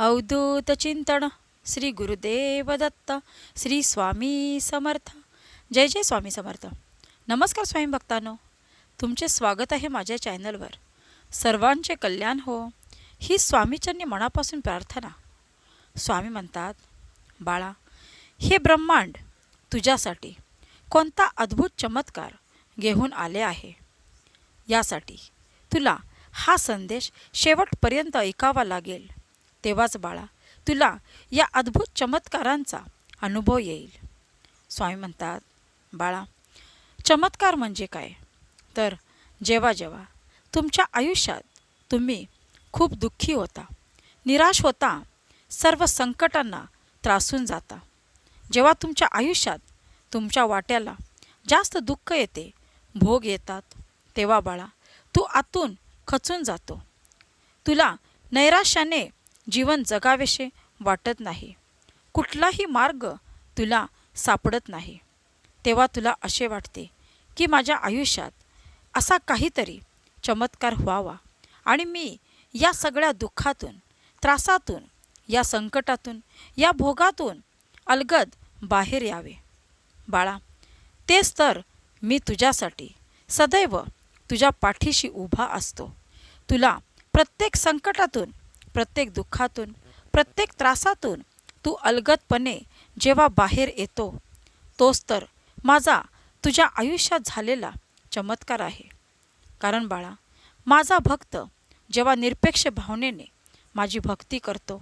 अवधूत चिंतन श्री गुरुदेव दत्त श्री स्वामी समर्थ. जय जय स्वामी समर्थ. नमस्कार स्वामी भक्तांनो. तुमचे स्वागत आहे माझ्या चॅनलवर. सर्वांचे कल्याण हो. ही स्वामीचरणी मनापासून प्रार्थना. स्वामी म्हणतात बाळा हे ब्रह्मांड तुझ्यासाठी कोणता अद्भुत चमत्कार घेऊन आले आहे? यासाठी तुला हा संदेश शेवटपर्यंत ऐकावा लागेल. तेव्हाच बाळा तुला या अद्भुत चमत्कारांचा अनुभव येईल. स्वामी म्हणतात बाळा चमत्कार म्हणजे काय? तर जेव्हा जेव्हा तुमच्या आयुष्यात तुम्ही खूप दुःखी होता निराश होता सर्व संकटांना त्रासून जाता. जेव्हा तुमच्या आयुष्यात तुमच्या वाट्याला जास्त दुःख येते भोग येतात तेव्हा बाळा तू आतून खचून जातो. तुला नैराश्याने जीवन जगावेसे वाटत नाही. कुठलाही मार्ग तुला सापडत नाही. तेव्हा तुला असे वाटते की माझ्या आयुष्यात असा काहीतरी चमत्कार व्हावा आणि मी या सगळ्या दुःखातून त्रासातून या संकटातून या भोगातून अलगद बाहेर यावे. बाळा तेच तर मी तुझ्यासाठी सदैव तुझ्या पाठीशी उभा असतो. तुला प्रत्येक संकटातून प्रत्येक दुःखातून प्रत्येक त्रासातून तू अलगदपणे जेव्हा बाहेर येतो तोच तर माझा तुझ्या आयुष्यात झालेला चमत्कार आहे. कारण बाळा माझा भक्त जेव्हा निरपेक्ष भावनेने माझी भक्ती करतो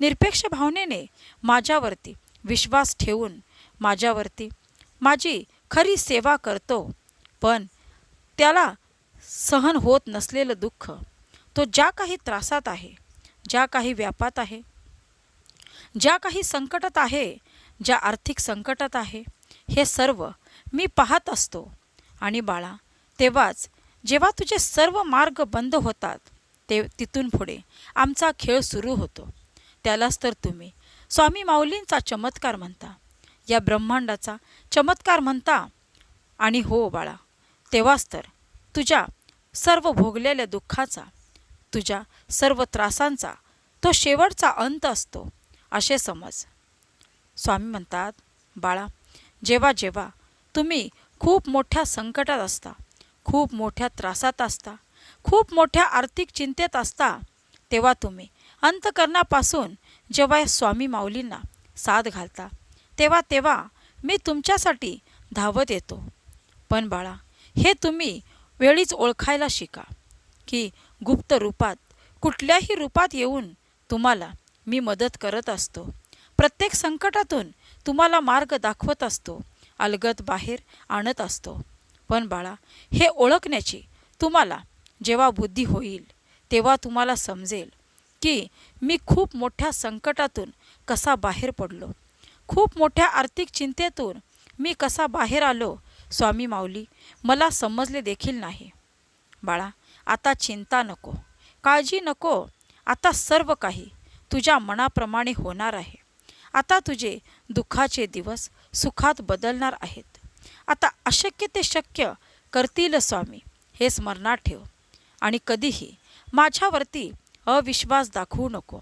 निरपेक्ष भावनेने माझ्यावरती विश्वास ठेवून माझ्यावरती माझी खरी सेवा करतो पण त्याला सहन होत नसलेलं दुःख तो ज्या काही त्रासात आहे ज्या काही व्यापात आहे ज्या काही संकटात आहे ज्या आर्थिक संकटात आहे हे सर्व मी पाहत असतो. आणि बाळा तेव्हाच जेव्हा तुझे सर्व मार्ग बंद होतात ते तिथून पुढे आमचा खेळ सुरू होतो. त्यालाच तर तुम्ही स्वामी माऊलींचा चमत्कार म्हणता. या ब्रह्मांडाचा चमत्कार म्हणता. आणि हो बाळा तेव्हाच तर तुझ्या सर्व भोगलेल्या दुःखाचा तुझ्या सर्व त्रासांचा तो शेवटचा अंत असतो असे समज. स्वामी म्हणतात बाळा जेव्हा जेव्हा तुम्ही खूप मोठ्या संकटात असता खूप मोठ्या त्रासात असता खूप मोठ्या आर्थिक चिंतेत असता तेव्हा तुम्ही अंतकरणापासून जेव्हा या स्वामी माऊलींना साथ घालता तेव्हा तेव्हा मी तुमच्यासाठी धावत येतो. पण बाळा हे तुम्ही वेळीच ओळखायला शिका की गुप्त रूपात कुठल्याही रूपात येऊन तुम्हाला मी मदत करत असतो. प्रत्येक संकटातून तुम्हाला मार्ग दाखवत असतो अलगद बाहेर आणत असतो. पण बाळा हे ओळखण्याची तुम्हाला जेव्हा बुद्धी होईल तेव्हा तुम्हाला समजेल की मी खूप मोठ्या संकटातून कसा बाहेर पडलो. खूप मोठ्या आर्थिक चिंतेतून मी कसा बाहेर आलो स्वामी माऊली मला समजले देखील नाही. बाळा आता चिंता नको. काळजी नको. आता सर्व काही तुझ्या मनाप्रमाणे होणार आहे. आता तुझे दुःखाचे दिवस सुखात बदलणार आहेत. आता अशक्य ते शक्य करतील स्वामी हे स्मरणात ठेव. आणि कधीही माझ्यावरती अविश्वास दाखवू नको.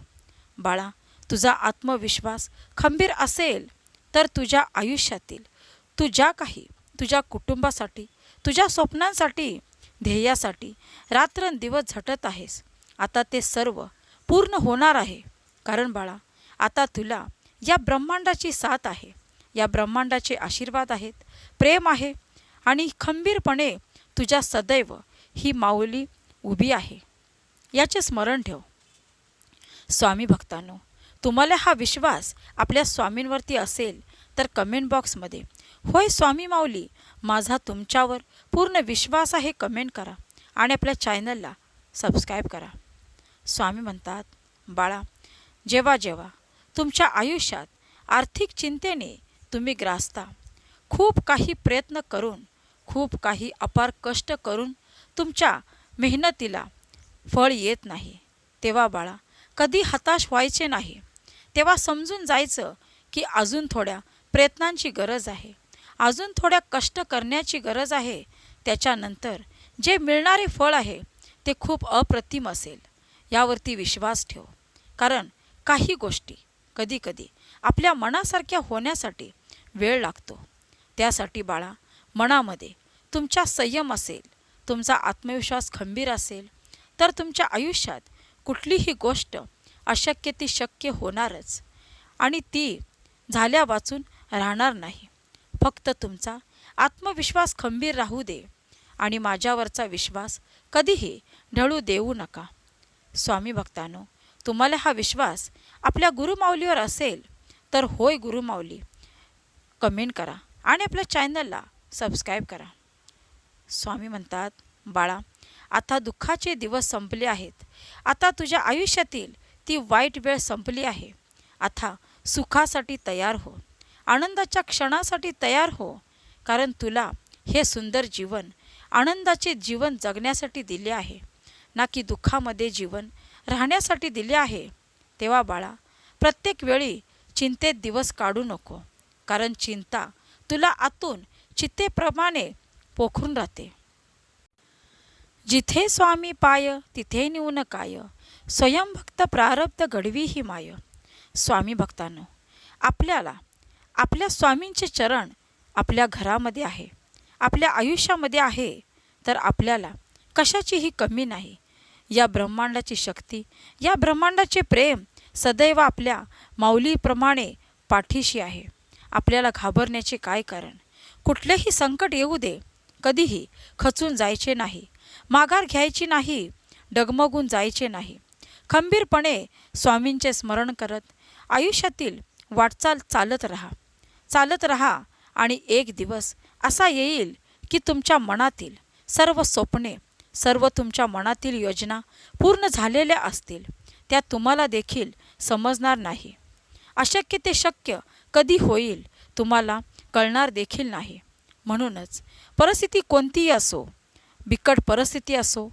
बाळा तुझा आत्मविश्वास खंबीर असेल तर तुझ्या आयुष्यातील तू ज्या काही तुझ्या कुटुंबासाठी तुझ्या स्वप्नांसाठी ध्येयासाठी रात्रंदिवस झटत आहेस. आता ते सर्व पूर्ण होणार आहे. कारण बाळा आता तुला या ब्रह्मांडाची साथ आहे. या ब्रह्मांडाचे आशीर्वाद आहेत. प्रेम आहे. आणि खंबीरपणे तुझ्या सदैव ही माऊली उभी आहे. याचे स्मरण ठेव. स्वामी भक्तांनो तुम्हाला हा विश्वास आपल्या स्वामींवरती असेल तर कमेंट बॉक्समध्ये होय स्वामी माऊली माझा तुमच्यावर पूर्ण विश्वास आहे कमेंट करा आणि आपल्या चॅनलला सबस्क्राईब करा. स्वामी म्हणतात बाळा जेव्हा जेव्हा तुमच्या आयुष्यात आर्थिक चिंतेने तुम्ही ग्रासता खूप काही प्रयत्न करून खूप काही अपार कष्ट करून तुमच्या मेहनतीला फळ येत नाही. तेव्हा बाळा कधी हताश व्हायचे नाही. तेव्हा समजून जायचं की अजून थोड्या प्रयत्नांची गरज आहे. अजून थोड्या कष्ट करण्याची गरज आहे. त्याच्यानंतर जे मिळणारे फळ आहे ते खूप अप्रतिम असेल. यावरती विश्वास ठेव. कारण काही गोष्टी कधीकधी आपल्या मनासारख्या होण्यासाठी वेळ लागतो. त्यासाठी बाळा मनामध्ये तुमचा संयम असेल तुमचा आत्मविश्वास खंबीर असेल तर तुमच्या आयुष्यात कुठलीही गोष्ट अशक्य ती शक्य होणारच आणि ती झाल्या वाचून राहणार नाही. फक्त तुमचा आत्मविश्वास खंबीर राहू दे आणि माझ्यावरचा विश्वास कधीही ढळू देऊ नका. स्वामी भक्तानो तुम्हाला हा विश्वास आपल्या गुरुमाऊलीवर असेल तर होय गुरुमाऊली कमेंट करा आणि आपल्या चॅनलला सबस्क्राईब करा. स्वामी म्हणतात बाळा आता दुःखाचे दिवस संपले आहेत. आता तुझ्या आयुष्यातील ती वाईट वेळ संपली आहे. आता सुखासाठी तयार हो. आनंदाच्या क्षणासाठी तयार हो कारण तुला हे सुंदर जीवन आनंदाचे जीवन जगण्यासाठी दिले आहे. ना की दुःखामध्ये जीवन राहण्यासाठी दिले आहे. तेव्हा बाळा प्रत्येक वेळी चिंतेत दिवस काढू नको कारण चिंता तुला आतून चित्तेप्रमाणे पोखरून राहते. जिथे स्वामी पाय तिथे नेऊन काय स्वयंभक्त प्रारब्ध घडवी ही माय. स्वामी भक्तांनो आपल्याला आपल्या स्वामींचे चरण आपल्या घरामध्ये आहे आपल्या आयुष्यामध्ये आहे तर आपल्याला कशाचीही कमी नाही. या ब्रह्मांडाची शक्ती या ब्रह्मांडाचे प्रेम सदैव आपल्या माऊलीप्रमाणे पाठीशी आहे. आपल्याला घाबरण्याचे काय कारण? कुठलेही संकट येऊ दे कधीही खचून जायचे नाही माघार घ्यायची नाही डगमगून जायचे नाही. खंबीरपणे स्वामींचे स्मरण करत आयुष्यातील वाटचाल चालत राहा. चालत राहा आणि एक दिवस असा येईल की तुमच्या मनातील सर्व स्वप्ने सर्व तुमच्या मनातील योजना पूर्ण झालेल्या असतील. त्या तुम्हाला देखील समजणार नाही. अशक्य ते शक्य कधी होईल तुम्हाला कळणार देखील नाही. म्हणूनच परिस्थिती कोणतीही असो बिकट परिस्थिती असो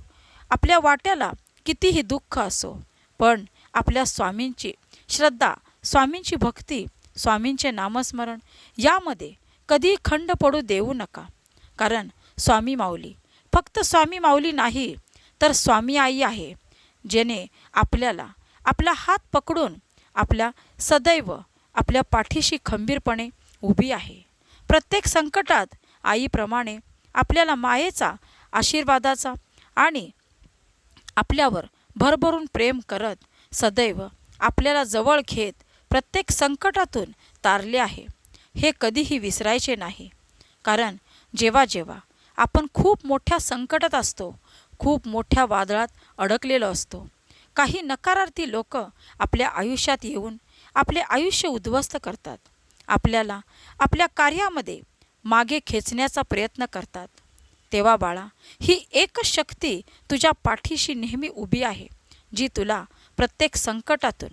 आपल्या वाट्याला कितीही दुःख असो पण आपल्या स्वामींची श्रद्धा स्वामींची भक्ती स्वामींचे नामस्मरण. यामध्ये कधी खंड पडू देऊ नका. कारण स्वामी माऊली फक्त स्वामी माऊली नाही तर स्वामी आई आहे जेने आपल्याला आपला हात पकडून आपल्या सदैव आपल्या पाठीशी खंबीरपणे उभी आहे. प्रत्येक संकटात आईप्रमाणे आपल्याला मायेचा आशीर्वादाचा आणि आपल्यावर भरभरून प्रेम करत सदैव आपल्याला जवळ घेत प्रत्येक संकटातून तारले आहे. हे कधीही विसरायचे नाही. कारण जेव्हा जेव्हा आपण खूप मोठ्या संकटात असतो खूप मोठ्या वादळात अडकलेलो असतो. काही नकारार्थी लोक आपल्या आयुष्यात येऊन आपले आयुष्य उद्ध्वस्त करतात. आपल्याला आपल्या कार्यामध्ये मागे खेचण्याचा प्रयत्न करतात. तेव्हा बाळा ही एकच शक्ती तुझ्या पाठीशी नेहमी उभी आहे जी तुला प्रत्येक संकटातून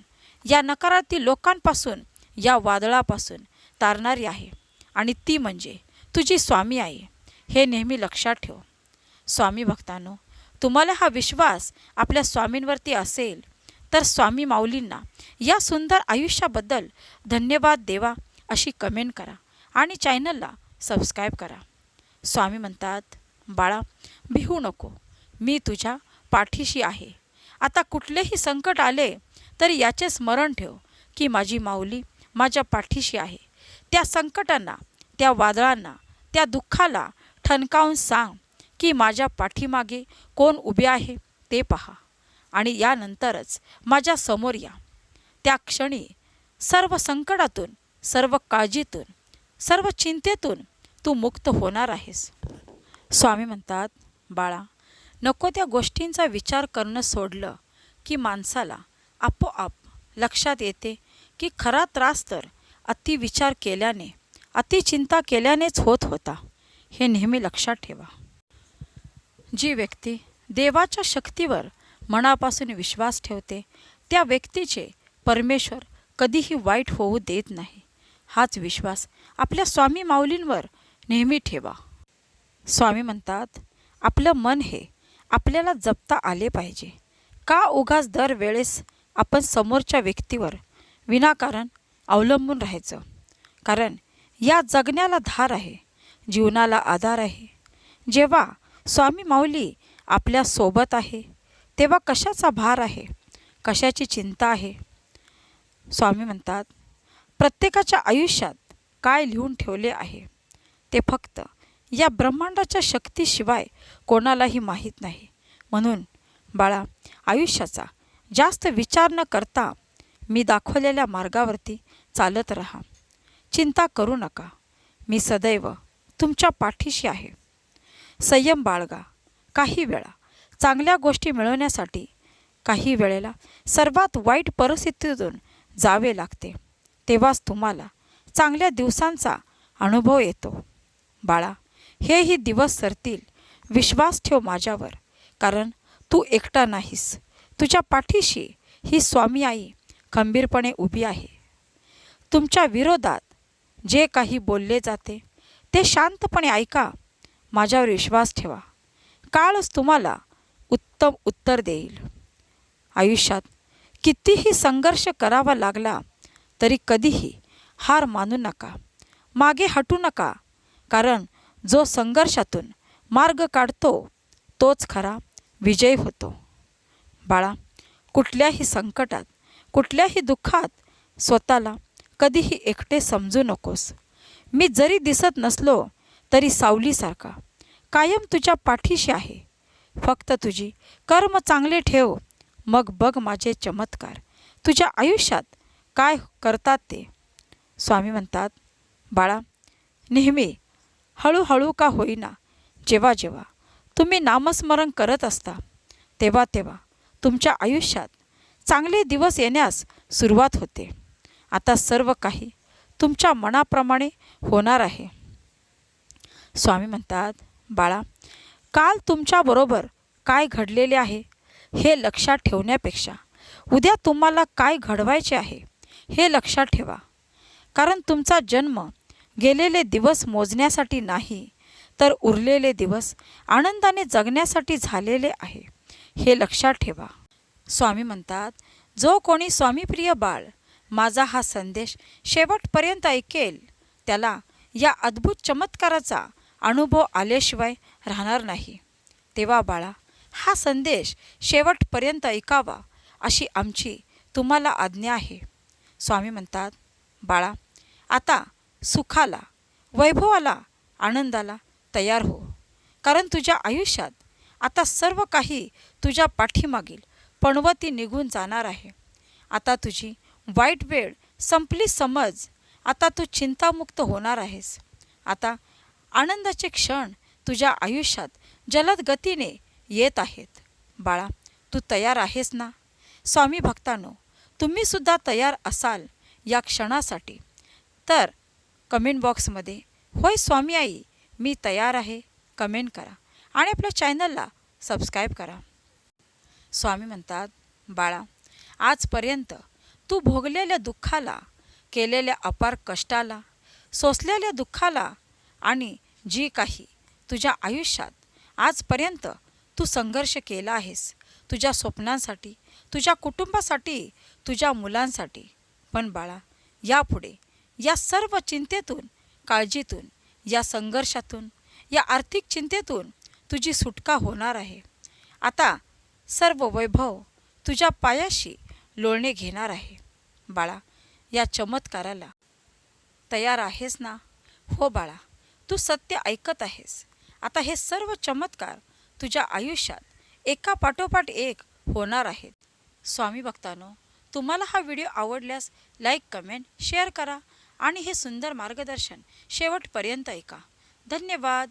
या नकारार्थी लोकांपासून या वादळापासून तारणारी आहे. आणि ती म्हणजे तुझी स्वामी आहे हे नेहमी लक्षात ठेव. स्वामी भक्तांनो तुम्हाला हा विश्वास आपल्या स्वामींवरती असेल तर स्वामी माऊलींना या सुंदर आयुष्याबद्दल धन्यवाद देवा अशी कमेंट करा आणि चॅनलला सबस्क्राईब करा. स्वामी म्हणतात बाळा भिहू नको. मी तुझ्या पाठीशी आहे. आता कुठलेही संकट आले तरी याचे स्मरण ठेव की माझी माऊली माझ्या पाठीशी आहे. त्या संकटांना त्या वादळांना त्या दुःखाला ठणकावून सांग की माझ्या पाठीमागे कोण उभे आहे ते पहा आणि यानंतरच माझ्यासमोर या. त्या क्षणी सर्व संकटातून सर्व काळजीतून सर्व चिंतेतून तू मुक्त होणार आहेस. स्वामी म्हणतात बाळा नको त्या गोष्टींचा विचार करणं सोडलं की माणसाला आपोआप लक्षात येते की खरा त्रास तर अतिविचार केल्याने अतिचिंता केल्यानेच होत होता. हे नेहमी लक्षात ठेवा. जी व्यक्ती देवाच्या शक्तीवर मनापासून विश्वास ठेवते त्या व्यक्तीचे परमेश्वर कधीही वाईट होऊ देत नाही. हाच विश्वास आपल्या स्वामी माऊलींवर नेहमी ठेवा. स्वामी म्हणतात आपलं मन हे आपल्याला जपता आले पाहिजे. का उगाच दरवेळेस आपण समोरच्या व्यक्तीवर विनाकारण अवलंबून राहायचं. कारण या जगण्याला धार आहे जीवनाला आधार आहे. जेव्हा स्वामी माऊली आपल्यासोबत आहे तेव्हा कशाचा भार आहे कशाची चिंता आहे? स्वामी म्हणतात प्रत्येकाच्या आयुष्यात काय लिहून ठेवले आहे ते फक्त या ब्रह्मांडाच्या शक्तीशिवाय कोणालाही माहीत नाही. म्हणून बाळा आयुष्याचा जास्त विचार न करता मी दाखवलेल्या मार्गावरती चालत राहा. चिंता करू नका. मी सदैव तुमच्या पाठीशी आहे. संयम बाळगा. काही वेळा चांगल्या गोष्टी मिळवण्यासाठी काही वेळेला सर्वात वाईट परिस्थितीतून जावे लागते. तेव्हाच तुम्हाला चांगल्या दिवसांचा अनुभव येतो. बाळा हेही दिवस सरतील. विश्वास ठेव माझ्यावर कारण तू एकटा नाहीस. तुझ्या पाठीशी ही स्वामी आई खंबीरपणे उभी आहे. तुमच्या विरोधात जे काही बोलले जाते ते शांतपणे ऐका. माझ्यावर विश्वास ठेवा. काळच तुम्हाला उत्तम उत्तर देईल. आयुष्यात कितीही संघर्ष करावा लागला तरी कधीही हार मानू नका. मागे हटू नका कारण जो संघर्षातून मार्ग काढतो तोच खरा विजय होतो. बाळा कुठल्याही संकटात कुठल्याही दुःखात स्वतःला कधीही एकटे समजू नकोस. मी जरी दिसत नसलो तरी सावलीसारखा कायम तुझ्या पाठीशी आहे. फक्त तुझी कर्म चांगले ठेव. मग बघ माझे चमत्कार. तुझ्या आयुष्यात काय करतात ते. स्वामी म्हणतात बाळा नेहमी हळूहळू का होईना जेव्हा जेव्हा तुम्ही नामस्मरण करत असता तेव्हा तेव्हा तुमच्या आयुष्यात चांगले दिवस येण्यास सुरुवात होते. आता सर्व काही तुमच्या मनाप्रमाणे होणार आहे. स्वामी म्हणतात बाळा काल तुमच्याबरोबर काय घडलेले आहे हे लक्षात ठेवण्यापेक्षा उद्या तुम्हाला काय घडवायचे आहे हे लक्षात ठेवा. कारण तुमचा जन्म गेलेले दिवस मोजण्यासाठी नाही तर उरलेले दिवस आनंदाने जगण्यासाठी झालेले आहे. हे लक्षात ठेवा. स्वामी म्हणतात जो कोणी स्वामीप्रिय बाळ माझा हा संदेश शेवटपर्यंत ऐकेल त्याला या अद्भुत चमत्काराचा अनुभव आल्याशिवाय राहणार नाही. तेव्हा बाळा हा संदेश शेवटपर्यंत ऐकावा अशी आमची तुम्हाला आज्ञा आहे. स्वामी म्हणतात बाळा आता सुखाला वैभवाला आनंदाला तयार हो. कारण तुझ्या आयुष्यात आता सर्व काही तुझ्या पाठीमागील पणवती निघून जाणार आहे. आता तुझी वाईट वेळ संपली समज. आता तू चिंतामुक्त होणार आहेस. आता आनंदाचे क्षण तुझ्या आयुष्यात जलद गतीने येत आहेत. बाळा तू तयार आहेस ना? स्वामी भक्तांनो तुम्हीसुद्धा तयार असाल या क्षणासाठी. तर कमेंट बॉक्समध्ये होय स्वामी आई मी तयार आहे. कमेंट करा. आणि आपल्या चॅनलला सबस्क्राईब करा. स्वामी म्हणतात बाळा आजपर्यंत तू भोगलेल्या दुःखाला केलेल्या अपार कष्टाला सोसलेल्या दुःखाला आणि जी काही तुझ्या आयुष्यात आजपर्यंत तू संघर्ष केला आहेस तुझ्या स्वप्नांसाठी तुझ्या कुटुंबासाठी तुझ्या मुलांसाठी पण बाळा यापुढे या सर्व चिंतेतून काळजीतून या संघर्षातून या आर्थिक चिंतेतून तुझी सुटका होणार आहे. आता सर्व वैभव तुझ्या पायाशी लोळणे घेणार आहे. बाळा या चमत्काराला तयार आहेस ना? हो बाळा तू सत्य ऐकत आहेस. आता हे सर्व चमत्कार तुझ्या आयुष्यात एका पाठोपाठ एक होणार आहेत. स्वामी भक्तानो तुम्हाला हा व्हिडिओ आवडल्यास लाईक कमेंट शेअर करा आणि हे सुंदर मार्गदर्शन शेवटपर्यंत ऐका. धन्यवाद.